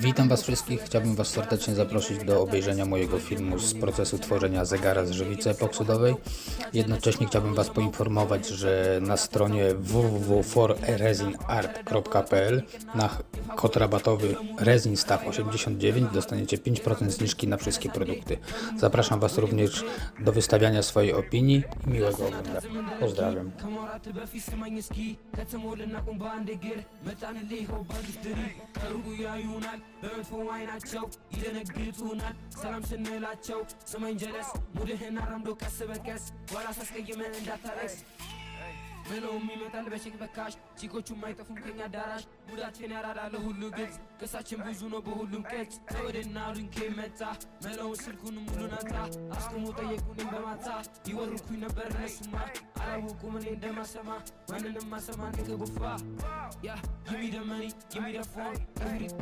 Witam Was wszystkich. Chciałbym Was serdecznie zaprosić do obejrzenia mojego filmu z procesu tworzenia zegara z żywicy epoksydowej. Jednocześnie chciałbym Was poinformować, że na stronie www.foreresinart.pl na kod rabatowy ResinStaff89 dostaniecie 5% zniżki na wszystkie produkty. Zapraszam Was również do wystawiania swojej opinii i miłego oglądania. Pozdrawiam. ያዩናል በመጥፎ አይናቸው ይደነግጡናል። ሰላም ስንላቸው ስማኝ ጀለስ ሙድህን አራምዶ ቀስ በቀስ ኋላ ሳስቀይመህ እንዳታለቅስ። ምለውም ይመጣል በቼክ በካሽ ቺኮቹም አይጠፉም ከኛ አዳራሽ። ሙዳችን ያራዳለ ሁሉ ግልጽ ክሳችን ብዙ ነው በሁሉም ቅጽ ተወደና ድንኬ መጣ መለውን ስልኩን ሙሉ ነጣ። አስቁሞ ጠየቁንም በማታ ይወርኩኝ ነበር እነሱማ። አላወቁም እኔ እንደማሰማ ማንንም ማሰማ ንገጉፋ ያ ጊሚ ደመኒ ጊሚ ደፎን